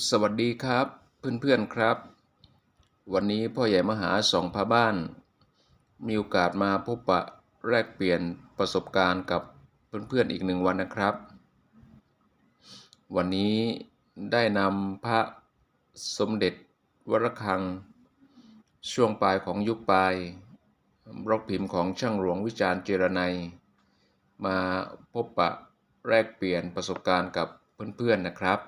สวัสดีครับเพื่อนๆครับ วันนี้พ่อใหญ่มหาสองพาบ้าน มีโอกาสมาพบปะแลกเปลี่ยนประสบการณ์กับเพื่อนๆอีกหนึ่งวันนะครับ วันนี้ได้นำพระสมเด็จวรคัง ช่วงปลายของยุคปลายบล็อกพิมพ์ของช่างหลวงวิจารณ์เจรไนยมาพบปะแลกเปลี่ยนประสบการณ์กับเพื่อนๆนะครับ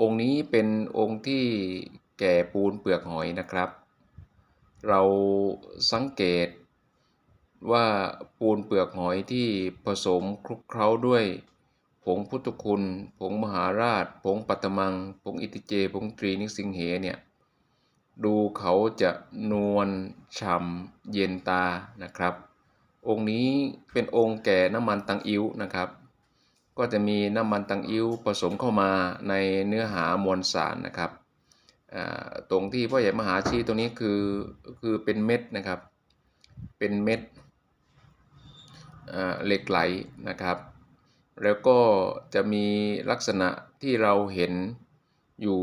องค์นี้เป็นองค์ที่แก่ปูนเปลือกหอยนะครับ เราสังเกตว่าปูนเปลือกหอยที่ผสมคลุกเคล้าด้วยผงพุทธคุณ ผงมหาราช ผงปัตตมัง ผงอิติเจ ผงตรีนิสิงเหเนี่ย ดูเขาจะนวลฉ่ำเย็นตานะครับ องค์นี้เป็นองค์แก่น้ำมันตังอิ้วนะครับ ก็จะมีน้ำมันตังอิ้วผสมเข้ามาในเนื้อหามวลสารนะครับตรงที่พ่อใหญ่มหาชี้ตรงนี้คือคือเป็นเม็ดนะครับ เป็นเม็ดเหล็กไหลนะครับ แล้วก็จะมีลักษณะที่เราเห็นอยู่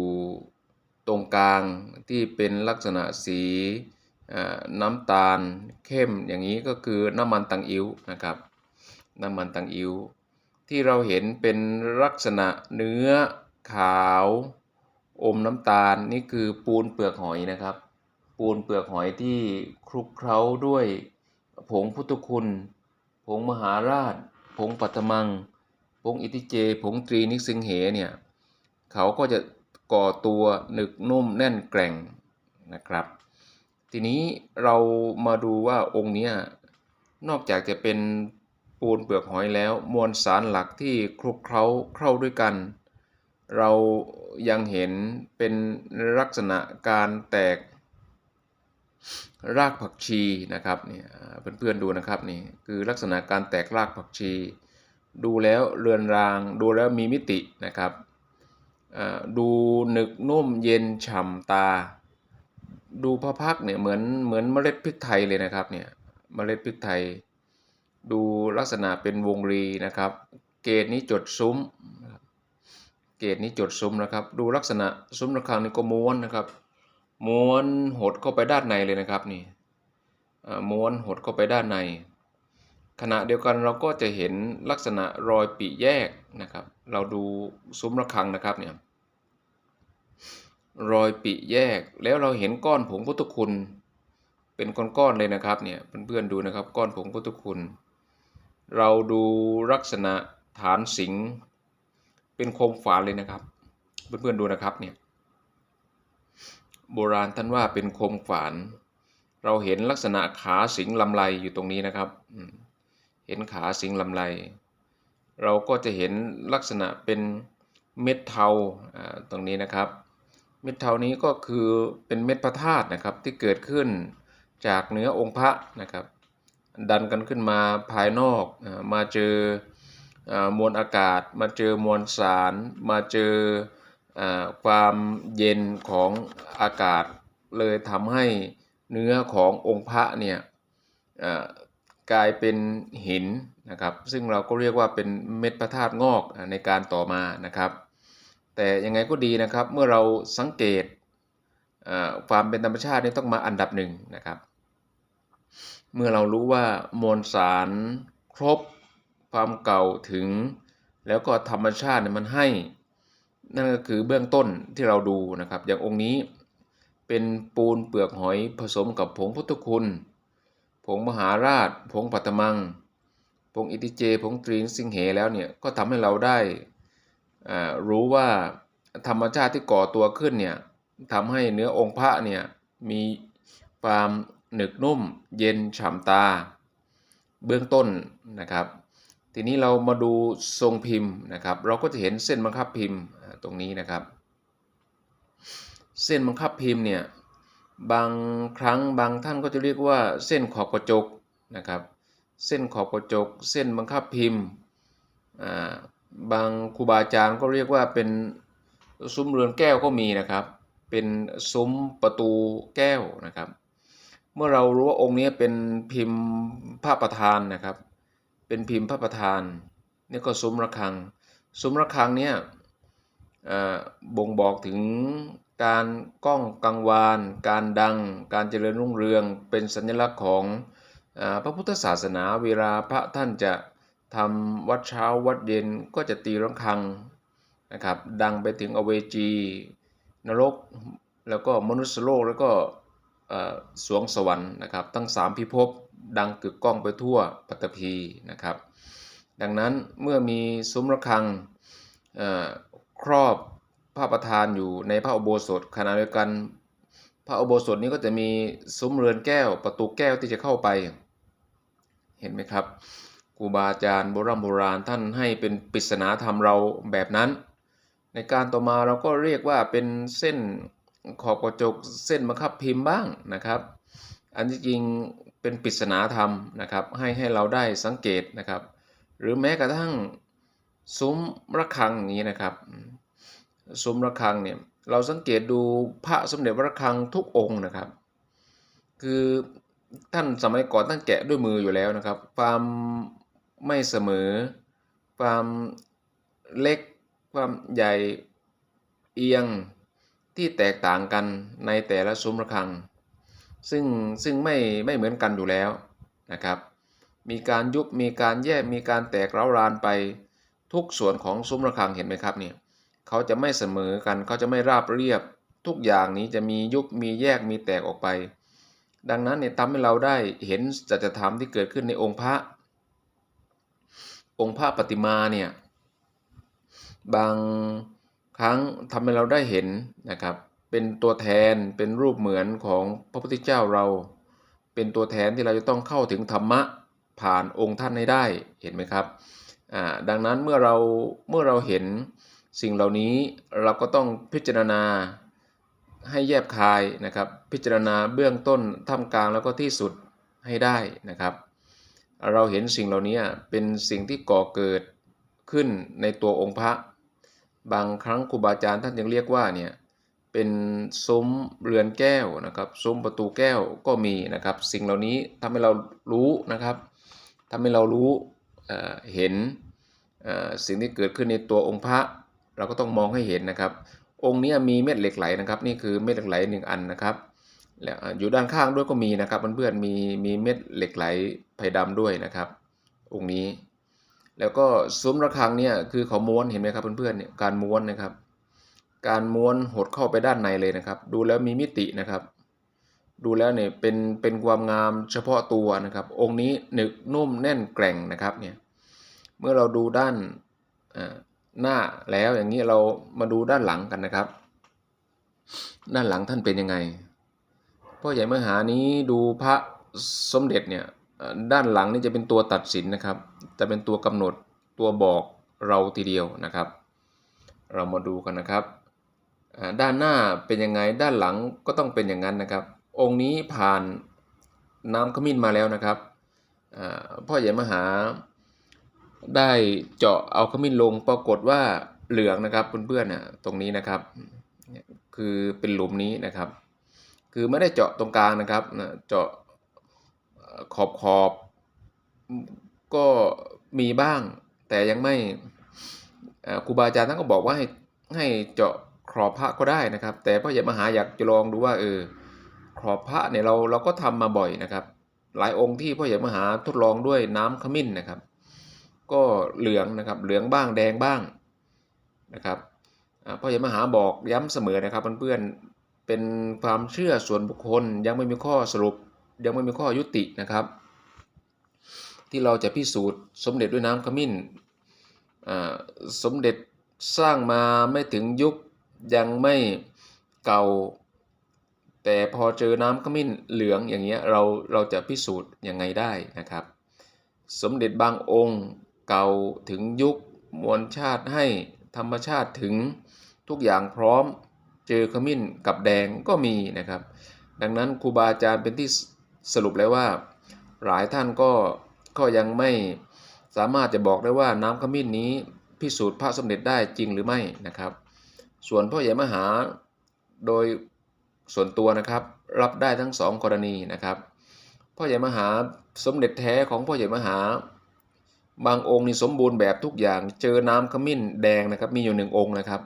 ตรงกลางที่เป็นลักษณะสีน้ำตาลเข้มอย่างนี้ก็คือน้ำมันตังอิ้วนะครับ น้ำมันตังอิ้ว ที่เราเห็นเป็นลักษณะเนื้อขาว อมน้ำตาลนี่คือปูนเปลือกหอยนะครับ ปูนเปลือกหอยที่คลุกเคล้าด้วยผงพุทธคุณ ผงมหาราช ผงปัตมัง ผงอิติเจ ผงตรีนิสิงเหเนี่ยเขาก็จะก่อตัวหนึกนุ่มแน่นแกร่งนะครับ ทีนี้เรามาดูว่าองค์นี้นอกจากจะเป็น ปูนเปลือกหอยแล้ว มวลสารหลักที่คลุกเคล้าเข้าด้วยกัน เรายังเห็นเป็นลักษณะการแตกรากผักชีนะครับเนี่ยเพื่อนๆดูนะครับนี่คือลักษณะการแตกรากผักชี ดูแล้วเรือนราง ดูแล้วมีมิตินะครับดูหนึกนุ่มเย็นฉ่ำตา ดูพระพักเนี่ยเหมือนเหมือนเมล็ดพริกไทยเลยนะครับเนี่ยเมล็ดพริกไทย ดูลักษณะเป็นวงรีนะครับ เกรดนี้จดซุ้ม เกรดนี้จดซุ้มนะครับ ดูลักษณะซุ้มระฆังนี่ก็ม้วนนะครับ ม้วนหดเข้าไปด้านในเลยนะครับนี่ม้วนหดเข้าไปด้านใน ขณะเดียวกันเราก็จะเห็นลักษณะรอยปีแยกนะครับ เราดูซุ้มระฆังนะครับเนี่ยรอยปิแยกแล้วเราเห็นก้อนผงพุทธคุณ เป็นก้อนๆเลยนะครับเนี่ยเพื่อนๆดูนะครับก้อนผงพุทธคุณ เราดูลักษณะฐานสิงเป็นโคมฝานเลยนะครับ เพื่อนๆดูนะครับเนี่ยโบราณท่านว่าเป็นโคมฝาน เราเห็นลักษณะขาสิงลำไรอยู่ตรงนี้นะครับ เห็นขาสิงลำไร เราก็จะเห็นลักษณะเป็นเม็ดเทาอ่าตรงนี้นะครับ เม็ดเทานี้ก็คือเป็นเม็ดพระธาตุนะครับที่เกิดขึ้นจากเนื้อองค์พระนะครับ ดันกันขึ้นมาภายนอกมาเจอมวลอากาศ มาเจอมวลสาร มาเจอความเย็นของอากาศ เลยทำให้เนื้อขององค์พระเนี่ยกลายเป็นหินนะครับซึ่งเราก็เรียกว่าเป็นเม็ดพระธาตุงอกในการต่อมานะครับ แต่ยังไงก็ดีนะครับเมื่อเราสังเกตความเป็นธรรมชาตินี่ต้องมาอันดับหนึ่งนะครับ เมื่อเรารู้ว่ามวลสารครบความเก่าถึง แล้วก็ธรรมชาติเนี่ยมันให้ นั่นก็คือเบื้องต้นที่เราดูนะครับ อย่างองค์นี้เป็นปูนเปลือกหอยผสมกับผงพุทธคุณ ผงมหาราช ผงปัตตมัง ผงอิติเจ ผงตรีนสิงเหแล้วเนี่ยก็ทำให้เราได้อ่ารู้ว่าธรรมชาติที่ก่อตัวขึ้นเนี่ยทำให้เนื้อองค์พระเนี่ยมีความ หนึกนุ่ม เย็นฉ่ำตา เบื้องต้นนะครับ ทีนี้เรามาดูทรงพิมพ์นะครับ เราก็จะเห็นเส้นบังคับพิมพ์ตรงนี้นะครับ เส้นบังคับพิมพ์เนี่ยบางครั้งบางท่านก็จะเรียกว่าเส้นขอบกระจกนะครับ เส้นขอบกระจก เส้นบังคับพิมพ์บางครูบาอาจารย์ก็เรียกว่าเป็นซุ้มเรือนแก้วก็มีนะครับ เป็นซุ้มประตูแก้วนะครับ เมื่อเรารู้ว่าองค์นี้เป็นพิมพ์พระประธานนะครับ เป็นพิมพ์พระประธานนี่ก็ซุ้มระฆัง ซุ้มระฆังเนี่ยบ่งบอกถึงการก้องกังวาน การดัง การเจริญรุ่งเรือง เป็นสัญลักษณ์ของอพระพุทธศาสนาเวลาพระท่านจะทำวัดเช้าวัดเย็นก็จะตีระฆังนะครับ ดังไปถึงอเวจี นรก แล้วก็มนุษยโลกแล้วก็ สวงสวรรค์นะครับ ทั้งสามพิภพดังกึกก้องไปทั่วปัตตภีนะครับ ดังนั้นเมื่อมีซุ้มระฆังครอบพระประธานอยู่ในพระอุโบสถขณะเดียวกัน พระอุโบสถนี้ก็จะมีซุ้มเรือนแก้ว ประตูแก้วที่จะเข้าไป เห็นไหมครับครูบาอาจารย์โบราณโบราณท่านให้เป็นปริศนาธรรมเราแบบนั้น ในการต่อมาเราก็เรียกว่าเป็นเส้น ขอบกระจกเส้นบังคับพิมพ์บ้างนะครับ อันที่จริงเป็นปริศนาธรรมนะครับ ให้ให้เราได้สังเกตนะครับ หรือแม้กระทั่งซุ้มระฆังอย่างนี้นะครับซุ้มระฆังเนี่ยเราสังเกตดูพระสมเด็จพระระฆังทุกองค์นะครับ คือท่านสมัยก่อนท่านแกะด้วยมืออยู่แล้วนะครับ ความไม่เสมอ ความเล็ก ความใหญ่เอียง ที่แตกต่างกันในแต่ละซุ้มระฆัง ซึ่งซึ่งไม่ไม่เหมือนกันอยู่แล้วนะครับ มีการยุบมีการแยกมีการแตกเร้ารานไปทุกส่วนของซุ้มระฆังเห็นไหมครับเนี่ยเขาจะไม่เสมอกันเขาจะไม่ราบเรียบ ทุกอย่างนี้จะมียุบมีแยกมีแตกออกไป ดังนั้นเนี่ยทำให้เราได้เห็นจัจธรรมที่เกิดขึ้นในองค์พระ องค์พระปฏิมาเนี่ยบาง ครั้งทำให้เราได้เห็นนะครับ เป็นตัวแทนเป็นรูปเหมือนของพระพุทธเจ้าเรา เป็นตัวแทนที่เราจะต้องเข้าถึงธรรมะผ่านองค์ท่านให้ได้เห็นไหมครับอ่าดังนั้นเมื่อเราเมื่อเราเห็นสิ่งเหล่านี้เราก็ต้องพิจารณาให้แยบคายนะครับ พิจารณาเบื้องต้นท่ามกลางแล้วก็ที่สุดให้ได้นะครับ เราเห็นสิ่งเหล่านี้เป็นสิ่งที่ก่อเกิดขึ้นในตัวองค์พระ บางครั้งครูบาอาจารย์ท่านยังเรียกว่าเนี่ยเป็นซุ้มเรือนแก้วนะครับ ซุ้มประตูแก้วก็มีนะครับ สิ่งเหล่านี้ทำให้เรารู้นะครับทำให้เรารู้เเห็นสิ่งที่เกิดขึ้นในตัวองค์พระ เราก็ต้องมองให้เห็นนะครับ องค์นี้มีเม็ดเหล็กไหลนะครับ นี่คือเม็ดเหล็กไหลหนึ่งอันนะครับแล้วอยู่ด้านข้างด้วยก็มีนะครับเพื่อนๆมีมีเม็ดเหล็กไหลไผ่ดำด้วยนะครับ องค์นี้ แล้วก็ซุ้มระฆังเนี่ยคือเขาม้วนเห็นไหมครับเพื่อนๆเนี่ยการม้วนนะครับ การม้วนหดเข้าไปด้านในเลยนะครับ ดูแล้วมีมิตินะครับ ดูแล้วเนี่ยเป็นเป็นความงามเฉพาะตัวนะครับ องค์นี้หนึกนุ่มแน่นแกร่งนะครับเนี่ยเมื่อเราดูด้านหน้าแล้วอย่างนี้เรามาดูด้านหลังกันนะครับ ด้านหลังท่านเป็นยังไงพ่อใหญ่มหานี้ดูพระสมเด็จเนี่ยด้านหลังนี่จะเป็นตัวตัดสินนะครับ จะเป็นตัวกำหนดตัวบอกเราทีเดียวนะครับ เรามาดูกันนะครับ ด้านหน้าเป็นยังไงด้านหลังก็ต้องเป็นอย่างนั้นนะครับ องค์นี้ผ่านน้ำขมิ้นมาแล้วนะครับพ่อใหญ่มหาได้เจาะเอาขมิ้นลงปรากฏว่าเหลืองนะครับเพื่อนๆนี่ยตรงนี้นะครับ คือเป็นหลุมนี้นะครับ คือไม่ได้เจาะตรงกลางนะครับเจาะขอบขอบ ก็มีบ้าง แต่ยังไม่ครูบาอาจารย์ท่านก็บอกว่าให้ให้เจาะขอบพระก็ได้นะครับ แต่พ่อใหญ่มหาอยากจะลองดูว่าเออขอบพระเนี่ยเราเราก็ทำมาบ่อยนะครับ หลายองค์ที่พ่อใหญ่มหาทดลองด้วยน้ำขมิ้นนะครับ ก็เหลืองนะครับเหลืองบ้างแดงบ้างนะครับพ่อใหญ่มหาบอกย้ำเสมอนะครับเพื่อนๆเป็นความเชื่อส่วนบุคคลยังไม่มีข้อสรุปยังไม่มีข้อยุตินะครับ ที่เราจะพิสูจน์สมเด็จด้วยน้ำขมิ้น สมเด็จสร้างมาไม่ถึงยุคยังไม่เก่า แต่พอเจอน้ำขมิ้นเหลืองอย่างเงี้ยเราเราจะพิสูจน์ยังไงได้นะครับ สมเด็จบางองค์เก่าถึงยุคมวลชาติให้ธรรมชาติถึงทุกอย่างพร้อมเจอขมิ้นกับแดงก็มีนะครับ ดังนั้นครูบาอาจารย์เป็นที่สรุปแล้วว่า หลายท่านก็ ก็ยังไม่สามารถจะบอกได้ว่าน้ำขมิ้นนี้พิสูจน์พระสมเด็จได้จริงหรือไม่นะครับ ส่วนพ่อใหญ่มหาโดยส่วนตัวนะครับรับได้ทั้งสองกรณีนะครับพ่อใหญ่มหาสมเด็จแท้ของพ่อใหญ่มหา บางองค์นี่สมบูรณ์แบบทุกอย่างเจอน้ำขมิ้นแดงนะครับมีอยู่หนึ่งองค์นะครับ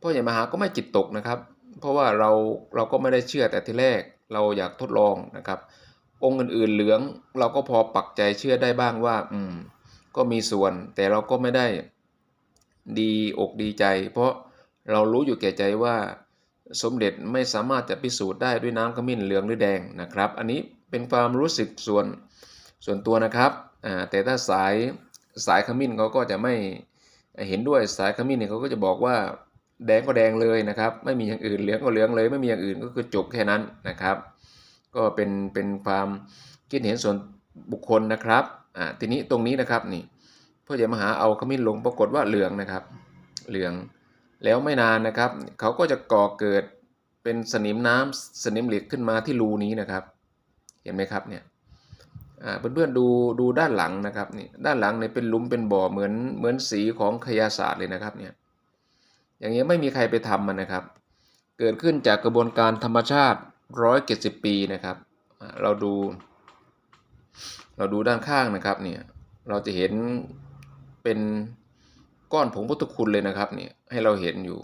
พ่อใหญ่มหาก็ไม่จิตตกนะครับ เพราะว่าเราเราก็ไม่ได้เชื่อแต่ทีแรกเราอยากทดลองนะครับ องค์อื่นๆเหลือง เราก็พอปักใจเชื่อได้บ้างว่า อืม ก็มีส่วน แต่เราก็ไม่ได้ดีอกดีใจ เพราะเรารู้อยู่แก่ใจว่าสมเด็จไม่สามารถจะพิสูจน์ได้ด้วยน้ำขมิ้นเหลืองหรือแดงนะครับ อันนี้เป็นความรู้สึกส่วนส่วนตัวนะครับแต่ถ้าสายสายขมิ้นเขาก็จะไม่เห็นด้วยสายขมิ้นเนี่ยเขาก็จะบอกว่าแดงก็แดงเลยนะครับ ไม่มีอย่างอื่นเหลืองก็เหลืองเลย ไม่มีอย่างอื่นก็คือจบแค่นั้นนะครับ ก็เป็นเป็นความคิดเห็นส่วนบุคคลนะครับอ่าทีนี้ตรงนี้นะครับนี่พ่อใหญ่มหาเอาขมิ้นลงปรากฏว่าเหลืองนะครับ เหลืองแล้วไม่นานนะครับเขาก็จะก่อเกิดเป็นสนิมน้ำสนิมเหล็กขึ้นมาที่รูนี้นะครับ เห็นไหมครับเนี่ยอ่าเพื่อนๆดูดูด้านหลังนะครับนี่ด้านหลังเนี่ยเป็นหลุมเป็นบ่อเหมือนเหมือนสีของขยาศาสตร์เลยนะครับเนี่ยอย่างเงี้ยไม่มีใครไปทำมันนะครับ เกิดขึ้นจากกระบวนการธรรมชาติ ร้อยเจ็ดสิบปีนะครับ เราดู เราดูด้านข้างนะครับเนี่ยเราจะเห็นเป็นก้อนผงพุทธคุณเลยนะครับเนี่ยให้เราเห็นอยู่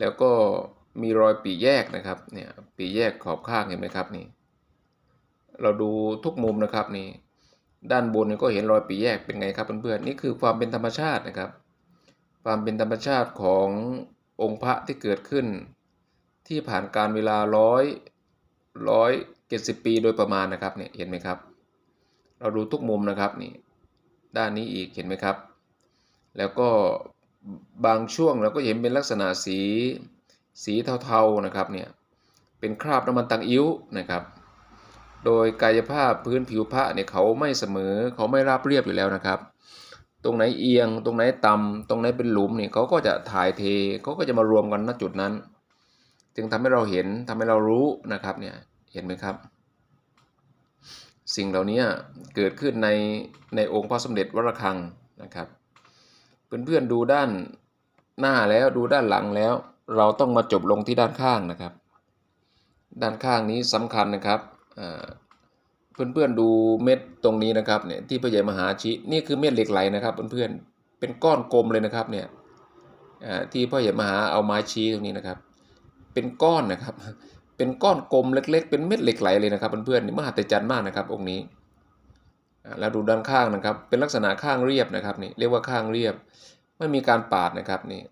แล้วก็มีรอยปีแยกนะครับเนี่ยปีแยกขอบข้างเห็นไหมครับนี่ เราดูทุกมุมนะครับนี่ด้านบนนี่ก็เห็นรอยปีแยกเป็นไงครับเพื่อนๆนี่คือความเป็นธรรมชาตินะครับ ความเป็นธรรมชาติขององค์พระที่เกิดขึ้น ที่ผ่านการเวลาร้อยร้อยเจ็ดสิบปีโดยประมาณนะครับเนี่ยเห็นไหมครับ เราดูทุกมุมนะครับนี่ด้านนี้อีกเห็นไหมครับ แล้วก็บางช่วงเราก็เห็นเป็นลักษณะสีสีเทาๆนะครับเนี่ยเป็นคราบน้ำมันตังอิ้วนะครับ โดยกายภาพพื้นผิวพระเนี่ยเขาไม่เสมอเขาไม่ราบเรียบอยู่แล้วนะครับ ตรงไหนเอียง ตรงไหนต่ำตรงไหนเป็นหลุมเนี่ยเขาก็จะถ่ายเทเขาก็จะมารวมกันณจุดนั้น จึงทำให้เราเห็นทำให้เรารู้นะครับเนี่ยเห็นไหมครับ สิ่งเหล่านี้เกิดขึ้นในในองค์พระสมเด็จวรคังนะครับ เพื่อนๆดูด้านหน้าแล้วดูด้านหลังแล้ว เราต้องมาจบลงที่ด้านข้างนะครับ ด้านข้างนี้สำคัญนะครับอ่าเพื่อนๆดูเม็ดตรงนี้นะครับเนี่ยที่พระใหญ่มหาชินี่คือเม็ดเหล็กไหลนะครับเพื่อนๆเป็นก้อนกลมเลยนะครับเนี่ยที่พ่อใหญ่มหาเอาไม้ชี้ตรงนี้นะครับ เป็นก้อนนะครับ เป็นก้อนกลมเล็ก ๆ เป็นเม็ดเหล็กไหลเลยนะครับเพื่อนๆนี่มหัศจรรย์มากนะครับ องค์นี้แล้วดูด้านข้างนะครับ เป็นลักษณะข้างเรียบนะครับนี่เรียกว่าข้างเรียบ ไม่มีการปาดนะครับนี่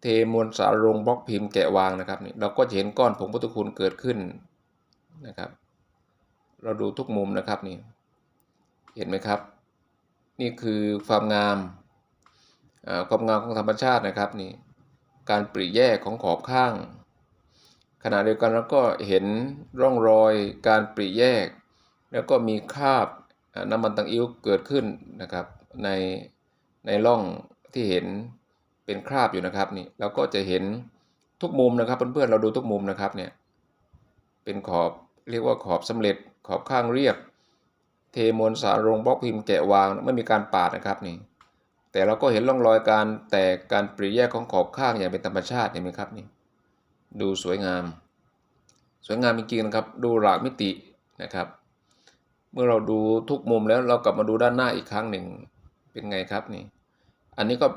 เทมวลสารลงบล็อกพิมพ์แกะวางนะครับนี่เราก็จะเห็นก้อนผงพุทธคุณเกิดขึ้นนะครับ เราดูทุกมุมนะครับนี่เห็นไหมครับ นี่คือความงามความงามของธรรมชาตินะครับนี่การปริแยกของขอบข้าง ขณะเดียวกันเราก็เห็นร่องรอยการปริแยก แล้วก็มีคราบน้ำมันตังอิ้วเกิดขึ้นนะครับในในร่องที่เห็นเป็นคราบอยู่นะครับนี่เราก็จะเห็นทุกมุมนะครับเพื่อนๆเราดูทุกมุมนะครับเนี่ยเป็นขอบเรียกว่าขอบสำเร็จขอบข้างเรียบ เทมวลสารลงบล็อกพิมพ์แกะวางไม่มีการปาดนะครับนี่แต่เราก็เห็นร่องรอยการแตกการปริแยกของขอบข้างอย่างเป็นธรรมชาติเห็นไหมครับนี่ ดูสวยงาม สวยงามจริงๆนะครับ ดูหลากมิตินะครับ เมื่อเราดูทุกมุมแล้วเรากลับมาดูด้านหน้าอีกครั้งหนึ่งเป็นไงครับนี่ อันนี้ก็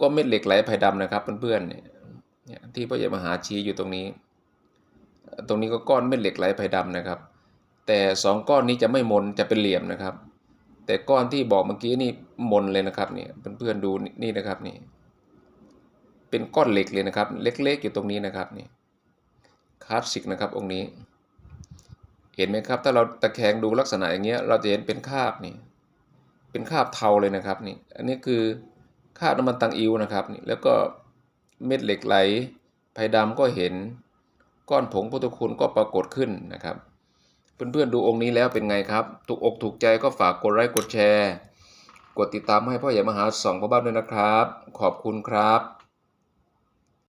ก็เม็ดเหล็กไหลไผ่ดำนะครับเพื่อนๆเนี่ยที่พ่อใหญ่มหาชี้อยู่ตรงนี้ ตรงนี้ก็ก้อนเม็ดเหล็กไหลไผ่ดำนะครับ แต่สองก้อนนี้จะไม่มนจะเป็นเหลี่ยมนะครับ แต่ก้อนที่บอกเมื่อกี้นี่มนเลยนะครับเนี่ยเพื่อนๆดูนี่นะครับนี่ เป็นก้อนเหล็กเลยนะครับ เล็กๆอยู่ตรงนี้นะครับนี่คลาสสิกนะครับองค์นี้ เห็นไหมครับ ถ้าเราตะแคงดูลักษณะอย่างเงี้ยเราจะเห็นเป็นคาบนี่ เป็นคาบเทาเลยนะครับนี่ อันนี้คือคาบน้ำมันตังอิวนะครับนี่แล้วก็เม็ดเหล็กไหลไผ่ดำก็เห็นก้อนผงพุทธคุณก็ปรากฏขึ้นนะครับ เพื่อนๆดูองค์นี้แล้วเป็นไงครับ ถูกอกถูกใจก็ฝากกดไลค์กดแชร์ กดติดตามให้พ่อใหญ่มหาสองพ่อบ้านด้วยนะครับ ขอบคุณครับ